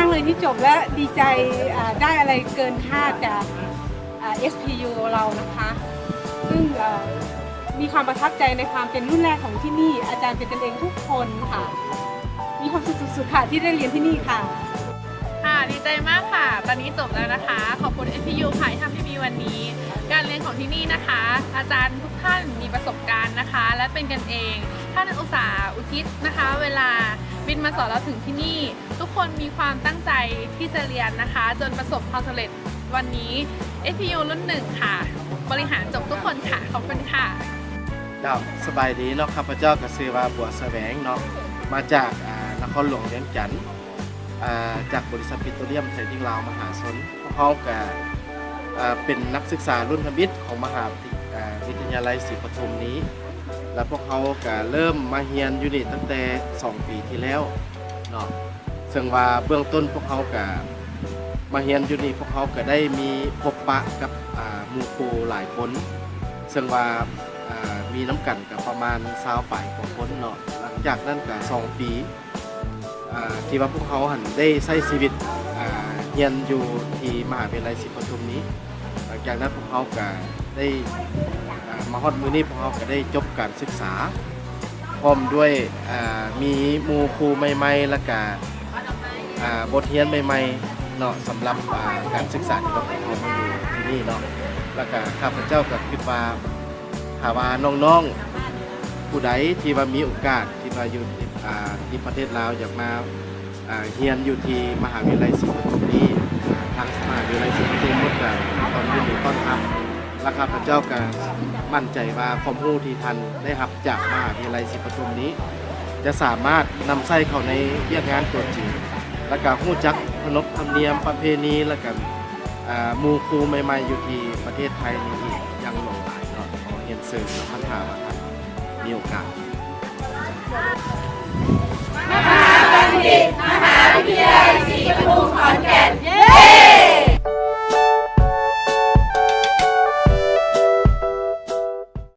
ากเลยที่จบและดีใจได้อะไรเกินคาดจาก SPU เรานะคะ ซึ่งมีความประทับใจในความเป็นรุ่นแรกของที่นี่ อาจารย์เป็นกันเองทุกคนค่ะ มีความสุขสุดๆค่ะที่ได้เรียนที่นี่ค่ะ ค่ะดีใจมากค่ะ ตอนนี้จบแล้วนะคะ ขอบคุณ SPU ค่ะที่ทำให้มีวันนี้ การเรียนของที่นี่นะคะ อาจารย์ทุกท่านมีประสบการณ์นะคะ และเป็นกันเองท่านอุตสาห์อุทิศนะคะ เวลา บินมาสอนเราถึงที่นี่ ทุกคนมีความตั้งใจที่จะเรียนนะคะ จนประสบความสำเร็จวันนี้ SPU รุ่นหนึ่งค่ะ บริหารจบทุกคนค่ะ ขอบคุณค่ะเจ้าสบายดีเนาะข้าพเจ้าก็ชื่อว่าบัวแสวงเนาะมาจากอ่านครหลวงเวียงจันทน์จากบริษัทปิโตรเลียมไทยทิงลาวมหาชนพวกเขาก็อ่าเป็นนักศึกษารุ่นทมิตของมหาวิทยาลัยศรีปทุมนี้ แล้วพวกเขาก็เริ่มมาเรียนอยู่นี่ตั้งแต่ 2 ปีที่แล้วเนาะซึ่งว่าเบื้องต้นพวกเขาก็มาเรียนอยู่นี่พวกเขาก็ได้มีพบปะกับอ่ามู่ครูหลายคนซึ่งว่าอ่ามีน้ำกันกับประมาณซาวป่ายกว่าคนเนาะหลังจากนั้นก็สองปีอ่าที่ว่าพวกเขาหันได้ใช้ชีวิตอ่าเรียนอยู่ที่มหาวิทยาลัยศรีปทุมนี้ หลังจากนั้นพวกเขาก็ ได้มาฮอดมือนี้พวกเขาก็ได้จบการศึกษา พร้อมด้วยมีมูครูใหม่ๆ แล้วก็อ่าบทเรียนใหม่ๆเนาะสำหรับการศึกษาที่ว่าพวกเขามอยู่ที่นี่เนาะแล้วก็ข้าพเจ้าก็คิดว่าหาว่าน้องๆ ผู้ใดที่ว่ามีโอกาสที่มาอยู่ที่ประเทศลาวอยากมาเรียนอยู่ที่มหาวิทยาลัยศรีปทุมนี้ทางมหาวิทยาลัยศรีปทุมมุดกั และข้าพเจ้าก็มั่นใจว่าความรู้ที่ท่านได้รับจากมหาวิทยาลัยศรีปทุมนี้ จะสามารถนำใส่เข้าในเรียกงานตัวจริง และก็รู้จักขนบธรรมเนียมประเพณีและกันอ่าหมูครูใหม่ๆ อยู่ที่ประเทศไทยนี่อีกยังหลงหลายเนาะขอเรียนเสริมพันธาว่าท่านมีโอกาสบัณฑิตมาวิทยาลัยศรีปทุมข